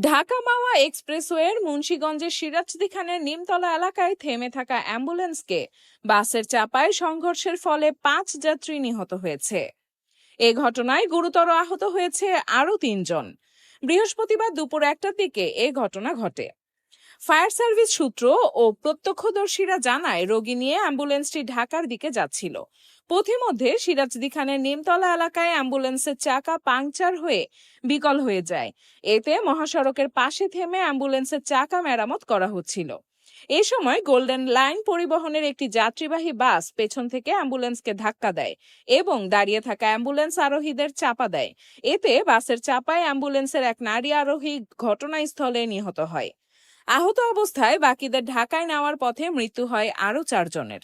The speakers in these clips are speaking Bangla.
ঢাকা মাওয়া এক্সপ্রেসওয়ের মুন্সীগঞ্জের সিরাজদি খানের নিমতলা এলাকায় থেমে থাকা অ্যাম্বুলেন্সকে বাসের চাপায় সংঘর্ষের ফলে পাঁচ যাত্রী নিহত হয়েছে। এ ঘটনায় গুরুতর আহত হয়েছে আরও তিনজন। বৃহস্পতিবার দুপুর একটার দিকে এ ঘটনা ঘটে। ফায়ার সার্ভিস সূত্র ও প্রত্যক্ষদর্শীরা জানায়, রোগী নিয়ে অ্যাম্বুলেন্সটি ঢাকার দিকে যাচ্ছিল। পথিমধ্যে সিরাজদি খানের নিমতলা এলাকায় অ্যাম্বুলেন্সের চাকা পাংচার হয়ে বিকল হয়ে যায়। এতে মহাসড়কের পাশে থেমে অ্যাম্বুলেন্সের চাকা মেরামত করা হচ্ছিল। এ সময় গোল্ডেন লাইন পরিবহনের একটি যাত্রীবাহী বাস পেছন থেকে অ্যাম্বুলেন্সকে ধাক্কা দেয় এবং দাঁড়িয়ে থাকা অ্যাম্বুলেন্স আরোহীদের চাপা দেয়। এতে বাসের চাপায় অ্যাম্বুলেন্সের এক নারী আরোহী ঘটনাস্থলে নিহত হয়। আহত অবস্থায় বাকিদের ঢাকায় নেওয়ার পথে মৃত্যু হয় আরও চারজনের।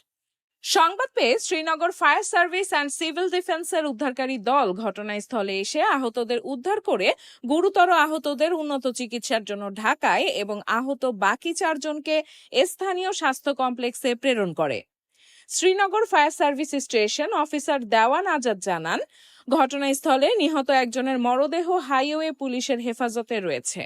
সংবাদ পেয়ে Srinagar fire service and civil ডিফেন্সের উদ্ধারকারী দল ঘটনাস্থলে এসে আহতদের উদ্ধার করে গুরুতর আহতদের উন্নত চিকিৎসার জন্য ঢাকায় এবং আহত বাকি চারজনকে স্থানীয় স্বাস্থ্য কমপ্লেক্সে প্রেরণ করে। Srinagar fire service station officer Dewan Azad জানান, ঘটনাস্থলে নিহত একজনের মরদেহ হাইওয়ে পুলিশের হেফাজতে রয়েছে।